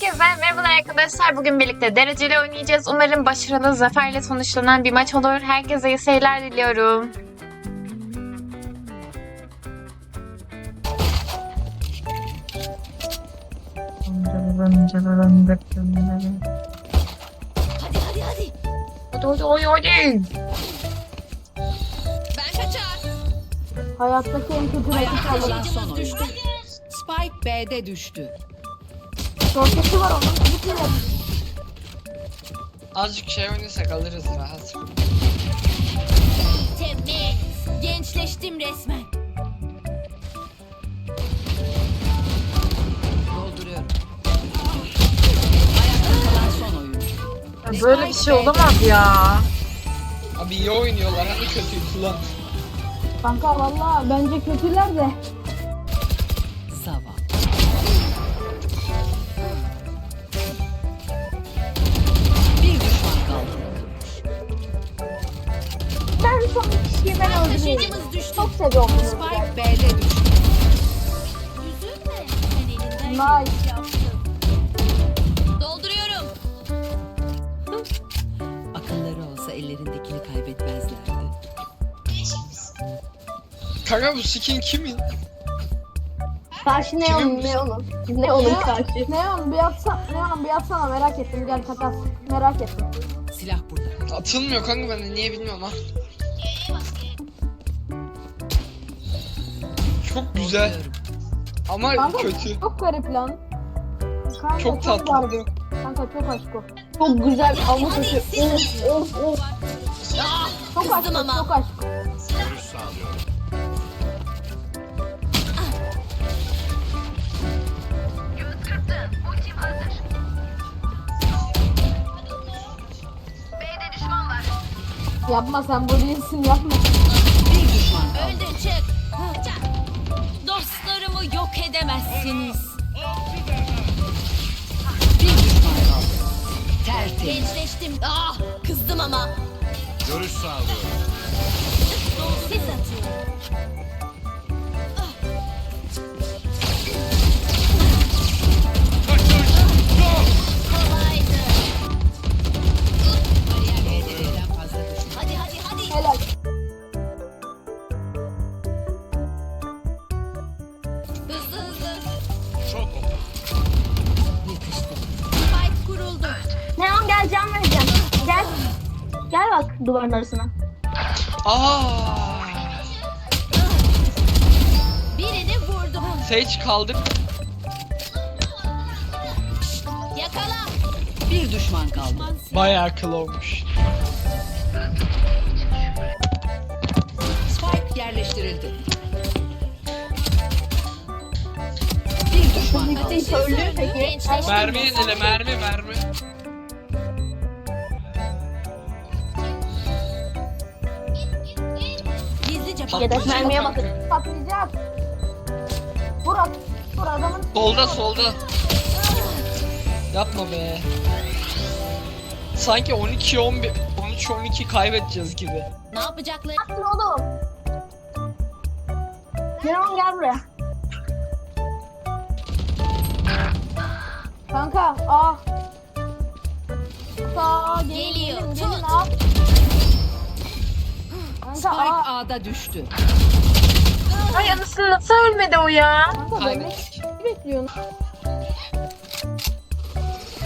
Herkese merhabalar arkadaşlar. Bugün birlikte dereceli oynayacağız. Umarım başarılı zaferle sonuçlanan bir maç olur. Herkese iyi seyirler diliyorum. Hadi hadi hadi. Hadi hadi hadi hadi. Ben kaçar. Hayattaki en kötü rakip kalan son oyuncu. Spike B'de düştü. Roketi var onun. Gitmeyin. Azıcık şey oynasak alırız rahat. Temiz. Gençleştim resmen. Dolduruyorum. Ayakta kalan son oyuncu. Ya Böyle bir şey olamaz ya. Abi iyi oynuyorlar hani kötüydü lan. Kanka valla bence kötüler de. Taşıyıcımız düştü. Çok seviyorum bunu. Spike B'de düştü. Üzülme. Sen elinden Nice. geleni yaptın. Dolduruyorum. Akılları olsa ellerindekini kaybetmezlerdi. Kanka bu skin kimin? Karşı ne Kimin onun bu? ne onun. Ne onun karşı. Ne onun bir atsana, ne onun bir atsana merak ettim gel takas. Merak ettim. Silah burada. Atılmıyor kanka ben de niye bilmiyorum ha. Çok güzel ama Kanka kötü. çok garip lan. Kanka Çok tatlı. Barbie. Kanka çok aşk o. Çok güzel ama kötü. siz Of of of. Çok aşk kızdım o, ama. çok aşk o. Yapma sen bu değilsin yapma. Bir düşman. Öldün çık. Yok edemezsiniz. Bir düşman kaldı. Tertemiz. Gençleştim. Ah, kızdım ama. Görüş sağlıyorum. Sis atıyorum. Gel bak duvarın arasına. Aa. Birini vurdum. Sage kaldık. Yakala. Bir düşman kaldı. Bayağı akıl olmuş. Spike yerleştirildi. Bir düşman kaldı. Mermi yenile mermi mermi. Yedek mermiye bak. bakın. Patlayacak. Vur at. Vur adamın. Solda solda. Yapma be. Sanki 12 11 13 12 kaybedeceğiz gibi. Ne yapacaklar? Attın oğlum. Neon gel buraya. Kanka ah. Sağ Geliyor, gelin gelin Spike. A'da düştü. Ay anasını nasıl ölmedi o ya? Kanka Kaybettik. bekliyorsun.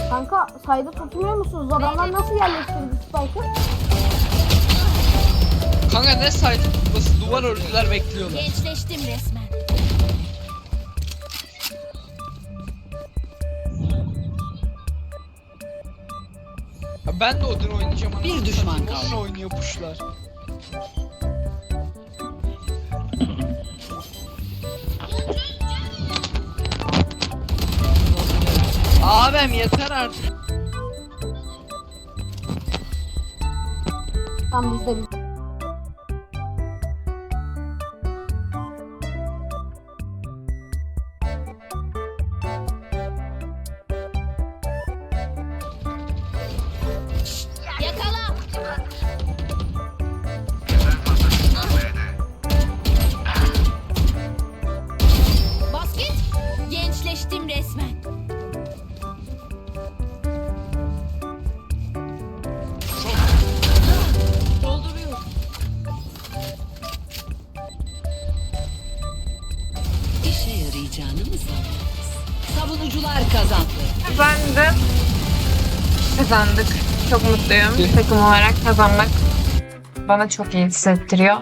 Kanka sayda tutmuyor musunuz? Adamlar nasıl yerleştirdi Spike'ı? Kanka ne saydı? Nasıl duvar ördüler bekliyorlar. Gençleştim resmen. Ya ben de Odin oynayacağım. Bir düşman kaldı. Odin oynuyor puşlar. Abim yeter artık. Tam bizde biz. Anlayacağını mı sandınız? Savunucular kazandı. Kazandım. Kazandık. Çok mutluyum. Takım olarak kazanmak bana çok iyi hissettiriyor.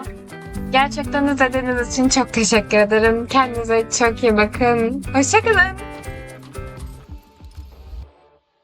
Gerçekten izlediğiniz için çok teşekkür ederim. Kendinize çok iyi bakın. Hoşçakalın.